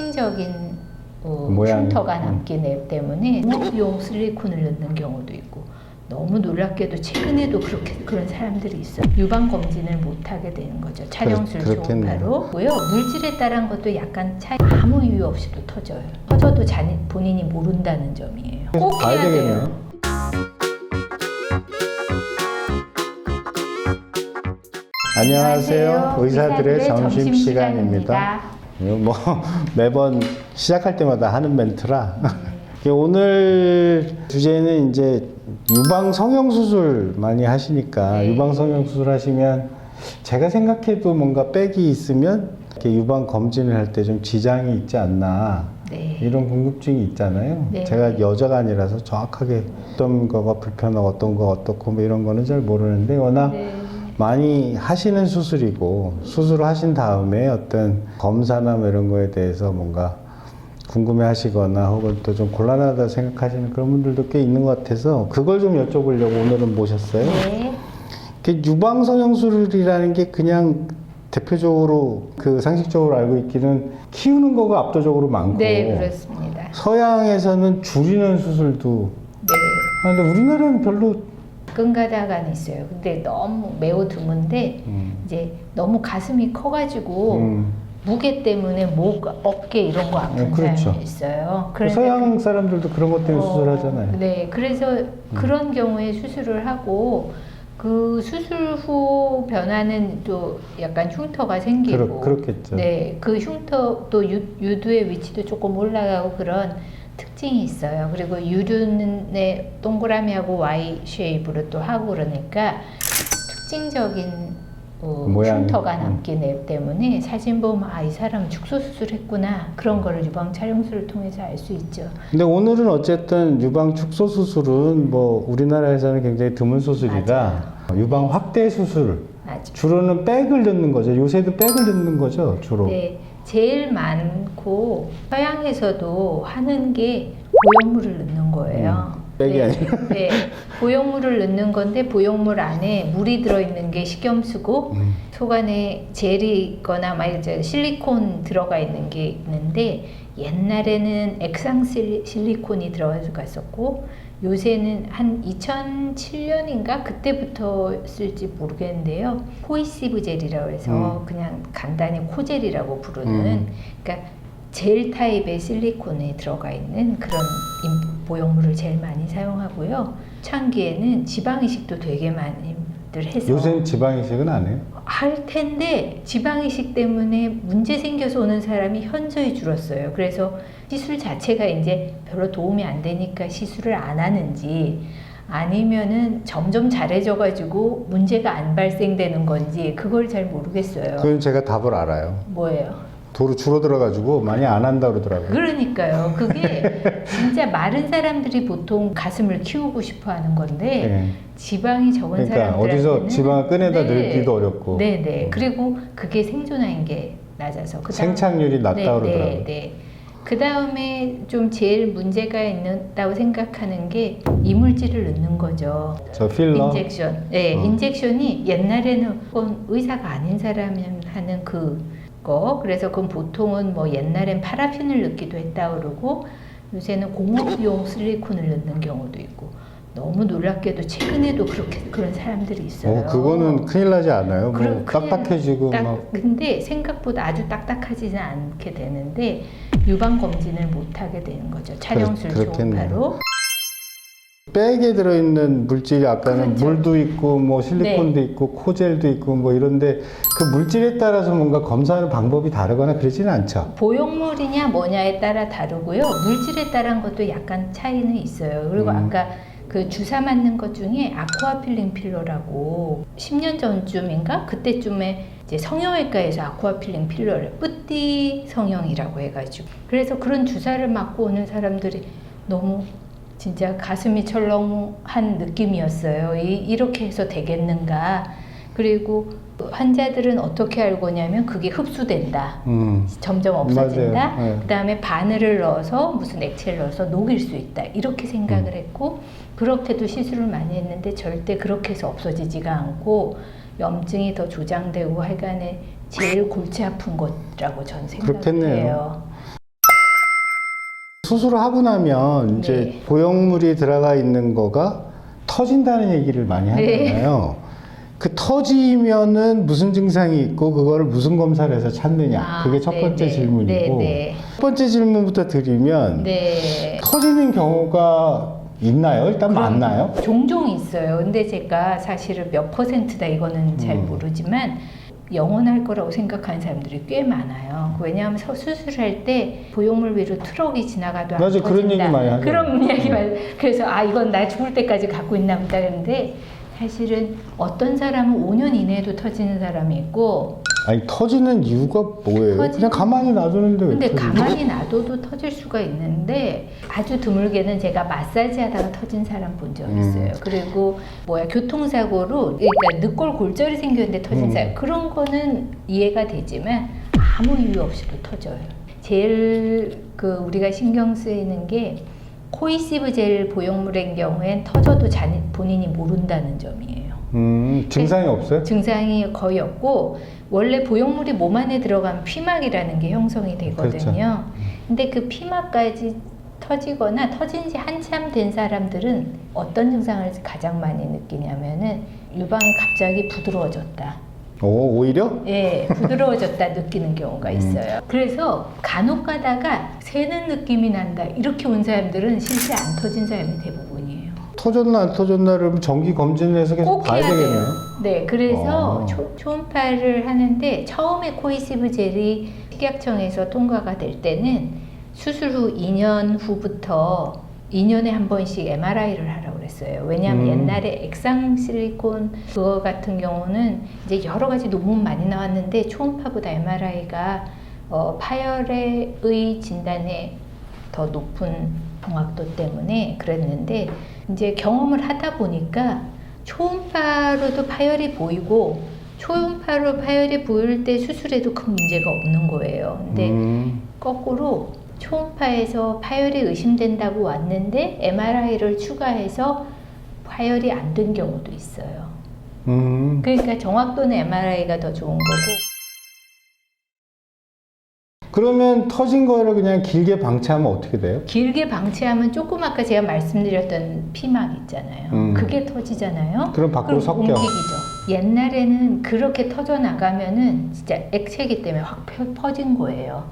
특징적인 어, 모양이. 흉터가 음. 남기 내- 때문에 용 실리콘을 넣는 경우도 있고 너무 놀랍게도 최근에도 그렇게 그런 사람들이 있어요. 유방 검진을 못 하게 되는 거죠. 촬영술 그렇겠네요. 초음파로. 고요. 물질에 따른 것도 약간 차이 아무 이유 없이도 터져요. 터져도 자기 본인이 모른다는 점이에요. 꼭 해야 돼요. 되겠네요. 안녕하세요. 의사들의 점심 시간입니다. 뭐 매번 시작할 때마다 하는 멘트라. 오늘 주제는 이제 유방 성형 수술 많이 하시니까 네. 유방 성형 수술 하시면 제가 생각해도 뭔가 빽이 있으면 이렇게 유방 검진을 할 때 좀 지장이 있지 않나 네. 이런 궁금증이 있잖아요. 네. 제가 여자가 아니라서 정확하게 어떤 거가 불편하고 어떤 거 어떻고 뭐 이런 거는 잘 모르는데 워낙 네. 많이 하시는 수술이고 수술을 하신 다음에 어떤 검사나 뭐 이런 거에 대해서 뭔가 궁금해 하시거나 혹은 또 좀 곤란하다 생각하시는 그런 분들도 꽤 있는 것 같아서 그걸 좀 여쭤보려고 오늘은 모셨어요. 네. 그 유방 성형술이라는 게 그냥 대표적으로 그 상식적으로 알고 있기는 키우는 거가 압도적으로 많고 네, 그렇습니다. 서양에서는 줄이는 수술도 네. 하는데 우리나라는 별로 끈가다간 있어요. 근데 너무 매우 드문데 음, 이제 너무 가슴이 커가지고 음, 무게 때문에 목, 어깨 이런 거 아픈 네, 그렇죠. 사람이 있어요. 그런데 서양 사람들도 그런 것 때문에 어, 수술하잖아요. 네, 그래서 그런 경우에 수술을 하고 그 수술 후 변화는 또 약간 흉터가 생기고 그렇, 그렇겠죠. 네, 그 흉터 또 유, 유두의 위치도 조금 올라가고 그런 특징이 있어요. 그리고 유두는 동그라미하고 Y 쉐입으로 또 하고 그러니까 특징적인 어, 모양이. 흉터가 음. 남기 내- 때문에 사진 보면 아 이 사람 축소 수술했구나 그런 거를 유방 촬영술을 통해서 알 수 있죠. 근데 오늘은 어쨌든 유방 축소 수술은 뭐 우리나라에서는 굉장히 드문 수술이라 유방 확대 수술 맞아. 주로는 백을 넣는 거죠. 요새도 백을 넣는 거죠, 주로. 네, 제일 많고 서양에서도 하는 게 보형물을 넣는 거예요. 음, 백이 네. 네, 보형물을 넣는 건데 보형물 안에 물이 들어있는 게 식염수고 음. 속 안에 젤이 있거나 막 이제 실리콘 들어가 있는 게 있는데 옛날에는 액상 실리- 실리콘이 들어갔었고 요새는 한 2007년인가 그때부터 쓸지 모르겠는데요. 코이시브 젤이라고 해서 그냥 간단히 코젤이라고 부르는 음. 그러니까 젤 타입의 실리콘에 들어가 있는 그런 임- 보형물을 제일 많이 사용하고요. 창기에는 지방 이식도 되게 많이들 해서 요새는 지방 이식은 안 해요. 할 텐데 지방 이식 때문에 문제 생겨서 오는 사람이 현저히 줄었어요. 그래서 시술 자체가 이제 별로 도움이 안 되니까 시술을 안 하는지 아니면은 점점 잘해져 가지고 문제가 안 발생되는 건지 그걸 잘 모르겠어요. 그건 제가 답을 알아요. 뭐예요? 도로 줄어들어가지고 많이 안 한다 그러더라고요. 그러니까요. 그게 진짜 마른 사람들이 보통 가슴을 키우고 싶어 하는 건데 네. 지방이 적은 그러니까 사람들한테는 어디서 지방을 꺼내다 네. 넣기도 어렵고 네네. 음. 그리고 그게 생존하는 게 낮아서 그다음- 생착률이 낮다 네, 그러더라고요. 네, 네. 그 다음에 좀 제일 문제가 있다고 생각하는 게 이물질을 넣는 거죠. 저 필러 인젝션. 네, 어. 인젝션이 옛날에는 의사가 아닌 사람이 하는 그 거. 그래서 그건 보통은 뭐 옛날엔 파라핀을 넣기도 했다 그러고 요새는 공업용 실리콘을 넣는 경우도 있고 너무 놀랍게도 최근에도 그렇게 그런 사람들이 있어요. 어, 그거는 큰일 나지 않아요? 뭐 딱딱해지고 딱, 막 근데 생각보다 아주 딱딱하지는 않게 되는데 유방 검진을 못 하게 되는 거죠. 촬영술 그렇겠네요. 초음파로. 백에 들어있는 물질이 아까는 그렇죠. 물도 있고 뭐 실리콘도 있고 코젤도 있고 뭐 이런데 그 물질에 따라서 뭔가 검사하는 방법이 다르거나 그러지는 않죠. 보형물이냐 뭐냐에 따라 다르고요. 물질에 따른 것도 약간 차이는 있어요. 그리고 음. 아까 그 주사 맞는 것 중에 아쿠아 필링 필러라고 10년 전쯤인가 그때쯤에 이제 성형외과에서 아쿠아 필링 필러를 뿌띠 성형이라고 해가지고 그래서 그런 주사를 맞고 오는 사람들이 너무 진짜 가슴이 철렁한 느낌이었어요. 이, 이렇게 해서 되겠는가? 그리고 환자들은 어떻게 알고 냐면 그게 흡수된다. 음. 점점 없어진다. 네. 그 다음에 바늘을 넣어서 무슨 액체를 넣어서 녹일 수 있다. 이렇게 생각을 음. 했고 그렇게도 시술을 많이 했는데 절대 그렇게 해서 없어지지가 않고 염증이 더 조장되고 하여간에 제일 골치 아픈 것이라고 전. 생각해요. 수술을 하고 나면 이제 네. 보형물이 들어가 있는 거가 터진다는 얘기를 많이 네. 하잖아요. 그 터지면은 무슨 증상이 있고 그거를 무슨 검사를 해서 찾느냐. 아, 그게 첫 네, 번째 네. 질문이고 네, 네. 첫 번째 질문부터 드리면 네. 터지는 경우가 있나요? 일단 많나요? 종종 있어요. 근데 제가 사실은 몇 퍼센트다 이거는 잘 음. 모르지만 영원할 거라고 생각하는 사람들이 꽤 많아요. 왜냐하면 서- 수술할 때 보형물 위로 트럭이 지나가도 안 맞아, 그런. 얘기 많이 하죠. 그런 얘기 많이. 그래서 아 이건 나 죽을 때까지 갖고 있나 보다 그런데 사실은 어떤 사람은 5년 이내에도 터지는 사람이 있고 아니 터지는 이유가 뭐예요? 터지는- 그냥 가만히 놔두는데 왜 근데 터지지? 가만히 놔둬도 터질 수가 있는데 아주 드물게는 제가 마사지 하다가 터진 사람 본적 음. 있어요. 그리고 뭐야 교통사고로 그러니까 늑골 골절이 생겼는데 터진 음. 사람 그런 거는 이해가 되지만 아무 이유 없이도 터져요. 제일 그 우리가 신경 쓰이는 게 코이시브 젤 보형물인 경우엔 터져도 자기 본인이 모른다는 점이에요. 음, 증상이 없어요? 증상이 거의 없고 원래 보형물이 몸 안에 들어가면 피막이라는 게 형성이 되거든요. 그렇죠. 근데 그 피막까지 터지거나 터진 지 한참 된 사람들은 어떤 증상을 가장 많이 느끼냐면은 유방이 갑자기 부드러워졌다. 오, 오히려? 예, 부드러워졌다 느끼는 경우가 음. 있어요. 그래서 간혹 가다가 새는 느낌이 난다. 이렇게 온 사람들은 실제 안 터진 사람이 대부분이에요. 터졌나 안 터졌나를 그럼 정기 검진을 해서 계속 꼭 봐야 해야 되겠네요. 돼요. 네, 그래서 어. 초, 초음파를 하는데 처음에 코이시브 젤이 식약청에서 통과가 될 때는 수술 후 2년 후부터 2년에 한 번씩 MRI를 하라고 그랬어요. 왜냐하면 음. 옛날에 액상 실리콘 그거 같은 경우는 이제 여러 가지 논문 많이 나왔는데 초음파보다 MRI가 어, 파열의 진단에 더 높은 정확도 때문에 그랬는데 이제 경험을 하다 보니까 초음파로도 파열이 보이고 초음파로 파열이 보일 때 수술해도 큰 문제가 없는 거예요. 근데 음, 거꾸로 초음파에서 파열이 의심된다고 왔는데 MRI를 추가해서 파열이 안 된 경우도 있어요. 음. 그러니까 정확도는 MRI가 더 좋은 거고 그러면 터진 거를 그냥 길게 방치하면 어떻게 돼요? 길게 방치하면 조금 아까 제가 말씀드렸던 피막 있잖아요. 음. 그게 터지잖아요. 그럼 밖으로 섞여. 움직이죠. 옛날에는 그렇게 터져 나가면은 진짜 액체기 때문에 확 펴- 퍼진 거예요.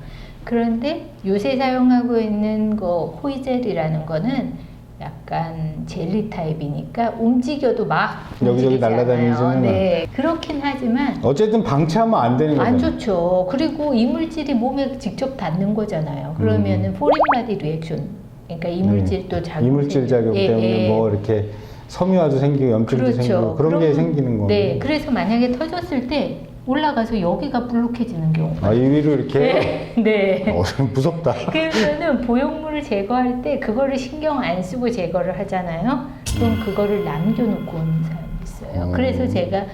그런데 요새 사용하고 있는 거 코이젤이라는 거는 약간 젤리 타입이니까 움직여도 막 여기저기. 날아다니지는 네, 그렇긴 하지만 어쨌든 방치하면 안 되는 안 거죠. 좋죠. 그리고 이물질이 몸에 직접 닿는 거잖아요. 그러면은 포린 바디 리액션, 그러니까 이물질도 작용. 음. 이물질 작용 예, 때문에 예. 뭐 이렇게 섬유화도 생기고 염증도 생기고 그런 게 그럼- 생기는 거예요. 네, 그래서 만약에 터졌을 때 올라가서 여기가 불룩해지는 경우가. 아, 이 위로 이렇게 네, 네. 어, 무섭다. 그러면은 보형물을 제거할 때 그거를 신경 안 쓰고 제거를 하잖아요. 그럼 그거를 남겨놓고 오는 사람이 있어요. 음. 그래서 제가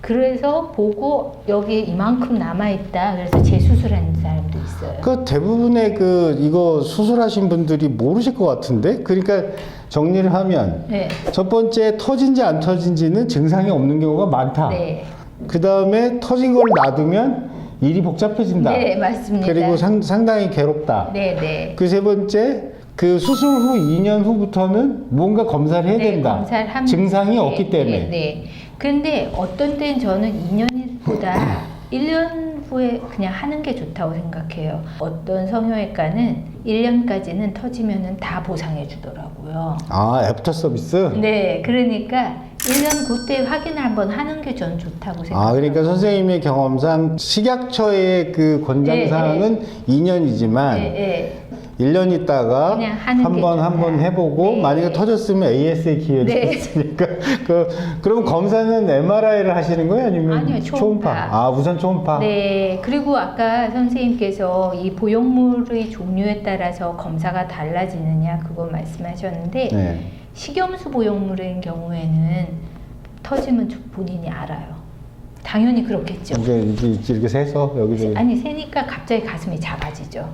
그래서 보고 여기 이만큼 남아 있다. 그래서 재수술하는 사람도 있어요. 그 대부분의 그 이거 수술하신 분들이 모르실 것 같은데 그러니까 정리를 하면 네, 첫 번째 터진지 안 터진지는 증상이 없는 경우가 많다. 네, 그 다음에 터진 걸 놔두면 일이 복잡해진다. 네, 맞습니다. 그리고 상, 상당히 괴롭다. 네, 네. 그 세 번째 그 수술 후 2년 후부터는 뭔가 검사를 해야 네, 된다. 검사를 하면 증상이 네, 없기 때문에. 네, 네. 근데 어떤 때는 저는 2년보다 1년 후에 그냥 하는 게 좋다고 생각해요. 어떤 성형외과는 1년까지는 터지면은 다 보상해 주더라고요. 아 애프터 서비스. 네, 그러니까 1년 그때 확인을 한번 하는 게 저는 좋다고 생각해요. 아 그러니까 선생님의 경험상 식약처의 그 권장 네, 사항은 2년이지만 네, 네. 1년 있다가 한게번한 번. 해보고 네. 만약에 터졌으면 AS의 기회가 네. 있으니까 그 그럼 검사는 MRI를 하시는 거예요 아니면 아니요, 초음파. 아 우선 초음파. 네, 그리고 아까 선생님께서 이 보형물의 종류에 따라서 검사가 달라지느냐 그거 말씀하셨는데 네. 식염수 보형물인 경우에는 터지면 저- 본인이 알아요. 당연히 그렇겠죠. 이게 이렇게, 이렇게 세서 여기저기. 아니 세니까 갑자기 가슴이 작아지죠.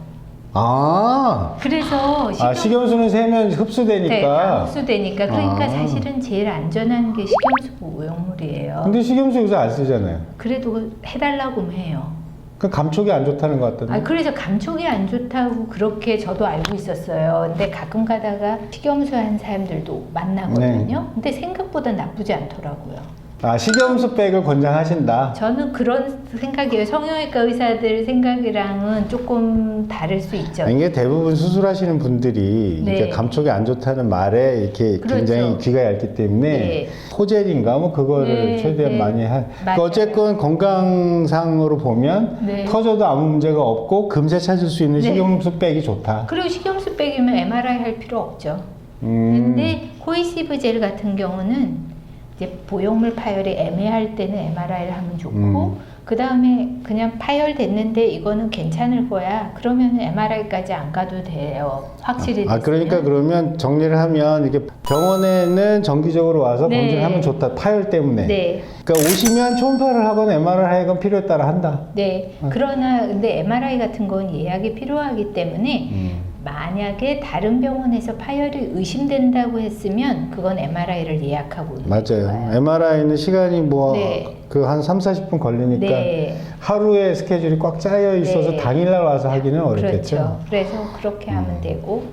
아. 그래서 아 식염수는 세면 네, 다 흡수되니까. 흡수되니까 그러니까 아. 사실은 제일 안전한 게 식염수 보형물이에요. 근데 식염수 요새 안 쓰잖아요. 그래도 해달라고 해요. 그 감촉이 안 좋다는 것 같던데. 아, 그래서 감촉이 안 좋다고 그렇게 저도 알고 있었어요. 근데 가끔 가다가 식염수한 사람들도 만나거든요. 네. 근데 생각보다 나쁘지 않더라고요. 아 식염수 백을 권장하신다. 저는 그런 생각이에요. 성형외과 의사들 생각이랑은 조금 다를 수 있죠. 이게 대부분 수술하시는 분들이 네. 이게 감촉이 안 좋다는 말에 이렇게 그렇죠. 굉장히 귀가 얇기 때문에 네. 호젤인가 뭐 그거를 네, 최대한 네. 많이 하. 그러니까 어쨌건 건강상으로 보면 네. 터져도 아무 문제가 없고 금세 찾을 수 있는 네. 식염수 백이 좋다. 그리고 식염수 빼기면 MRI 할 필요 없죠. 음. 근데 코이시브 젤 같은 경우는 이제 보형물 파열이 애매할 때는 MRI를 하면 좋고 음. 그 다음에 그냥 파열됐는데 이거는 괜찮을 거야. 그러면 MRI까지 안 가도 돼요. 확실히 아 그러니까 됐으면. 그러면 정리를 하면 이게 병원에는 정기적으로 와서 네. 검진을 하면 좋다 파열 때문에. 네. 그러니까 오시면 초음파를 하건 MRI 하건 필요에 따라 한다. 네. 아. 그러나 근데 MRI 같은 건 예약이 필요하기 때문에 음. 만약에 다른 병원에서 파열이 의심된다고 했으면 그건 MRI를 예약하고 맞아요. 좋아요. MRI는 시간이 뭐 네. 그한 3, 40분 걸리니까 네. 하루에 스케줄이 꽉 짜여 있어서 네. 당일날 와서 하기는 어렵겠죠. 그렇죠. 그래서 그렇게 음. 하면 되고